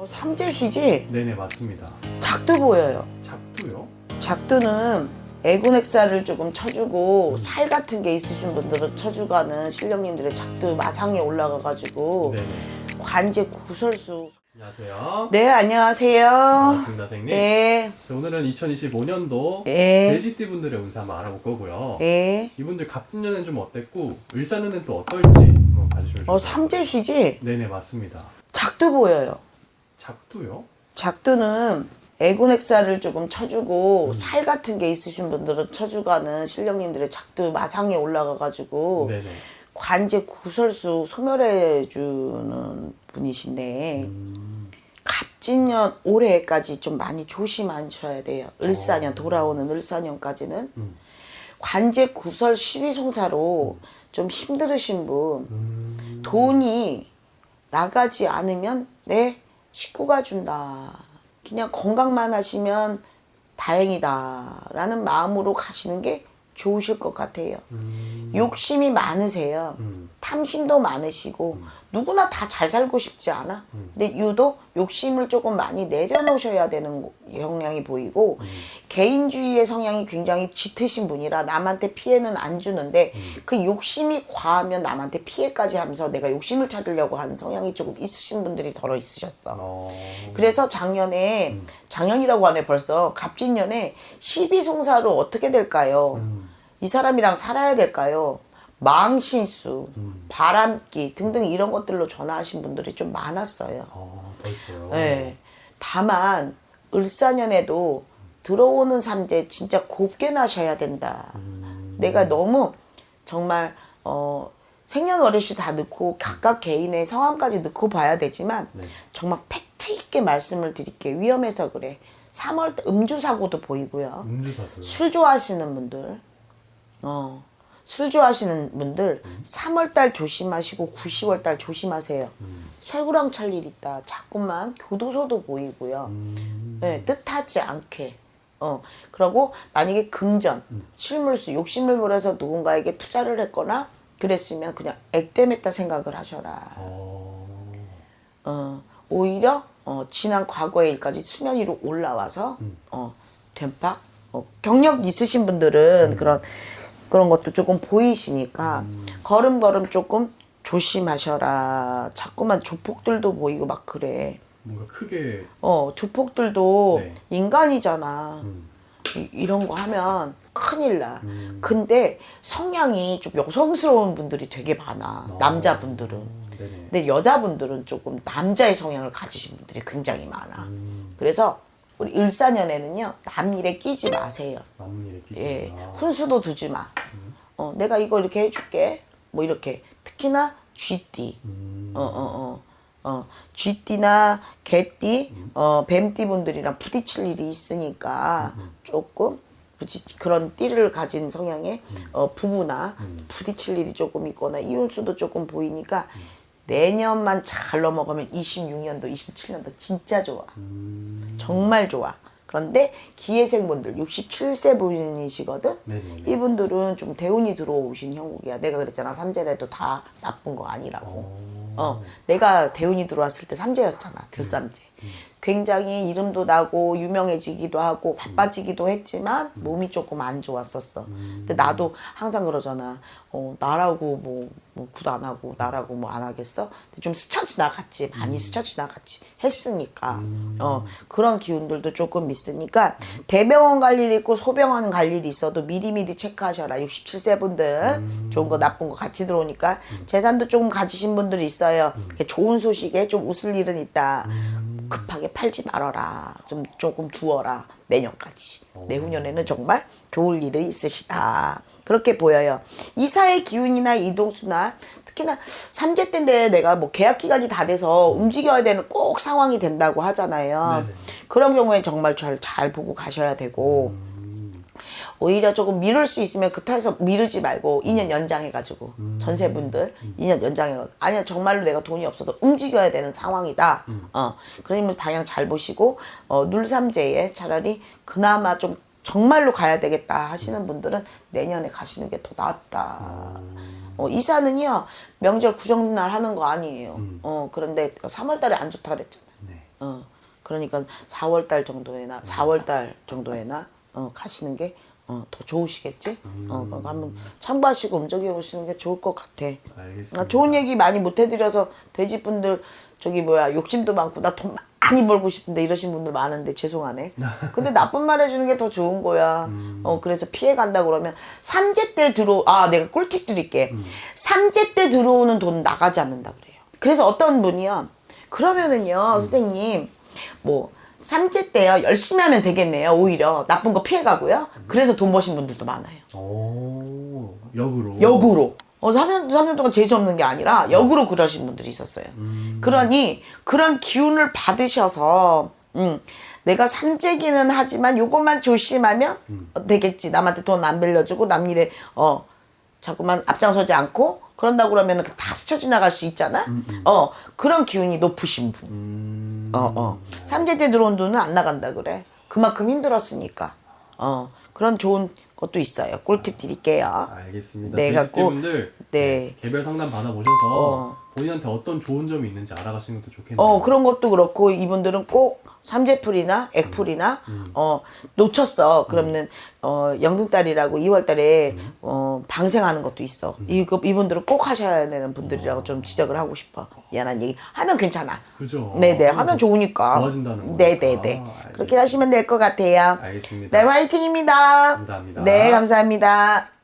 어, 삼재시지 네네 맞습니다. 작두 보여요. 작두요? 작두는 애군액살을 조금 쳐주고 살 같은 게 있으신 분들은 쳐주가는 신령님들의 작두 마상에 올라가가지고 네네. 관제 구설수. 안녕하세요. 네 안녕하세요. 반갑습니다, 선생님. 네, 자, 오늘은 2025년도 네, 돼지띠 분들의 운세 한번 알아볼 거고요. 네. 이분들 갑진년은 좀 어땠고 을사년은 또 어떨지 한번 봐주시면 어 좋겠습니다. 삼재시지 네네 맞습니다. 작두 보여요. 작두요? 작두는 애군액살을 조금 쳐주고 음. 살 같은 게 있으신 분들은 쳐주가는 신령님들의 작두 마상에 올라가가지고 네네. 관제 구설수 소멸해 주는 분이신데 음, 갑진년 올해까지 좀 많이 조심하셔야 돼요. 을사년 어. 돌아오는 을사년까지는 음, 관제 구설 12송사로 좀 힘들으신 분 음, 돈이 나가지 않으면 내 식구가 준다. 그냥 건강만 하시면 다행이다 라는 마음으로 가시는 게 좋으실 것 같아요. 음, 욕심이 많으세요. 음, 탐심도 많으시고 누구나 다 잘 살고 싶지 않아. 음. 근데 유독 욕심을 조금 많이 내려놓으셔야 되는 경향이 보이고 음. 개인주의의 성향이 굉장히 짙으신 분이라 남한테 피해는 안 주는데 음. 그 욕심이 과하면 남한테 피해까지 하면서 내가 욕심을 찾으려고 하는 성향이 조금 있으신 분들이 덜어 있으셨어. 어, 그래서 작년에 음. 작년이라고 하네 벌써 갑진년에 12송사로 어떻게 될까요? 음, 이 사람이랑 살아야 될까요? 망신수, 음. 바람기 등등 이런 것들로 전화하신 분들이 좀 많았어요. 어, 벌써요. 네. 다만 을사년에도 들어오는 삼재 진짜 곱게 나셔야 된다. 음, 내가 너무 정말 어 생년월일시 다 넣고 각각 개인의 성함까지 넣고 봐야 되지만 네. 정말 팩트 있게 말씀을 드릴게요. 위험해서 그래. 3월 때 음주 사고도 보이고요. 음주사도. 술 좋아하시는 분들, 어, 술 좋아하시는 분들, 3월달 조심하시고 9, 10월달 조심하세요. 음, 쇠구랑 찰 일 있다. 자꾸만 교도소도 보이고요. 음, 네, 뜻하지 않게. 어, 그러고 만약에 금전, 실물수, 욕심을 부려서 누군가에게 투자를 했거나 그랬으면 그냥 액땜했다 생각을 하셔라. 어, 어, 오히려 어, 지난 과거의 일까지 수면 위로 올라와서 음. 어, 된팍 어, 경력 있으신 분들은 그런 그런 것도 조금 보이시니까 걸음걸음 조금 조심하셔라. 자꾸만 조폭들도 보이고 막 그래. 뭔가 크게 어, 조폭들도 네. 인간이잖아. 음, 이, 이런 거 하면 큰일 나. 음. 근데 성향이 좀 여성스러운 분들이 되게 많아. 어. 남자분들은. 네네. 근데 여자분들은 조금 남자의 성향을 가지신 분들이 굉장히 많아. 음, 그래서 우리 을사년에는요 남 일에 끼지 마세요. 남은 일에 끼지 예, 마. 훈수도 두지 마. 어, 내가 이거 이렇게 해줄게. 뭐 이렇게. 특히나 쥐띠, 음, 어, 어, 어, 어, 쥐띠나 개띠, 어, 뱀띠 분들이랑 부딪힐 일이 있으니까 조금 부딪 그런 띠를 가진 성향의 어, 부부나 부딪힐 일이 조금 있거나 이혼 수도 조금 보이니까 내년만 잘 넘어가면 26년도, 27년도 진짜 좋아. 음, 정말 좋아. 그런데 기회생분들 67세 분이시거든. 네네네. 이분들은 좀 대운이 들어오신 형국이야. 내가 그랬잖아. 삼재래도 다 나쁜 거 아니라고. 어, 어, 내가 대운이 들어왔을 때 삼재였잖아. 들삼재. 굉장히 이름도 나고 유명해지기도 하고 바빠지기도 했지만 몸이 조금 안 좋았었어. 근데 나도 항상 그러잖아. 어, 나라고 뭐, 뭐 굿 안 하고 나라고 뭐 안 하겠어? 근데 좀 스쳐 지나갔지. 많이 스쳐 지나갔지. 했으니까. 어, 그런 기운들도 조금 있으니까 대병원 갈일 있고 소병원 갈 일이 있어도 미리미리 체크하셔라. 67세 분들. 좋은 거 나쁜 거 같이 들어오니까 재산도 조금 가지신 분들이 있어요. 좋은 소식에 좀 웃을 일은 있다. 급하게 팔지 말아라. 좀 조금 두어라. 내년까지. 내후년에는 정말 좋을 일이 있으시다. 그렇게 보여요. 이사의 기운이나 이동수나 특히나 삼재 때인데 내가 뭐 계약 기간이 다 돼서 움직여야 되는 꼭 상황이 된다고 하잖아요. 네네. 그런 경우에 정말 잘, 잘 보고 가셔야 되고 오히려 조금 미룰 수 있으면 그 타에서 미루지 말고 2년 연장해가지고 전세분들 2년 연장해 아니야 정말로 내가 돈이 없어서 움직여야 되는 상황이다. 어 그러면 방향 잘 보시고 어 눌삼재에 차라리 그나마 좀 정말로 가야 되겠다 하시는 분들은 내년에 가시는 게 더 낫다. 어, 이사는요 명절 구정날 하는 거 아니에요. 어 그런데 3월달에 안 좋다 그랬잖아. 네. 어 그러니까 4월 달 정도에나 4월 달 정도에나 어 가시는 게 어, 더 좋으시겠지? 어, 그럼 한번 참고하시고 움직여 보시는 게 좋을 것 같아. 알겠습니다. 아, 좋은 얘기 많이 못 해드려서 돼지분들 저기 뭐야 욕심도 많고 나 돈 많이 벌고 싶은데 이러신 분들 많은데 죄송하네. 근데 나쁜 말 해주는 게 더 좋은 거야. 어 그래서 피해 간다 그러면 삼재 때 들어 아 내가 꿀팁 드릴게. 삼재 때 들어오는 돈 나가지 않는다 그래요. 그래서 어떤 분이요. 그러면은요 선생님 뭐 삼재 때요 열심히 하면 되겠네요. 오히려 나쁜 거 피해 가고요. 그래서 돈 버신 분들도 많아요. 오, 역으로. 역으로. 어, 3년, 3년 동안 재수 없는 게 아니라 역으로 그러신 분들이 있었어요. 그러니 그런 기운을 받으셔서, 음, 내가 삼재기는 하지만 요것만 조심하면 어, 되겠지. 남한테 돈 안 빌려주고 남 일에, 어, 자꾸만 앞장서지 않고 그런다고 그러면 다 스쳐 지나갈 수 있잖아? 어, 그런 기운이 높으신 분. 음, 어, 어. 삼재 때 들어온 돈은 안 나간다 그래. 그만큼 힘들었으니까. 어, 그런 좋은 것도 있어요. 꿀팁 드릴게요. 알겠습니다. 네, 갖고- 분들 네. 개별 상담 받아보셔서 어. 본인한테 어떤 좋은 점이 있는지 알아가시는 것도 좋겠네요. 어 그런 것도 그렇고 이분들은 꼭 삼재풀이나 액풀이나 어 놓쳤어. 그러면 어 영등달이라고 2월달에 어 방생하는 것도 있어. 이거 이분들은 꼭 하셔야 되는 분들이라고 좀 지적을 하고 싶어. 미안한 얘기. 하면 괜찮아. 그죠? 네네. 어, 하면 좋으니까. 좋아진다는 거니까. 네네네 알겠습니다. 그렇게 하시면 될 것 같아요. 알겠습니다. 네 화이팅입니다. 감사합니다. 네 감사합니다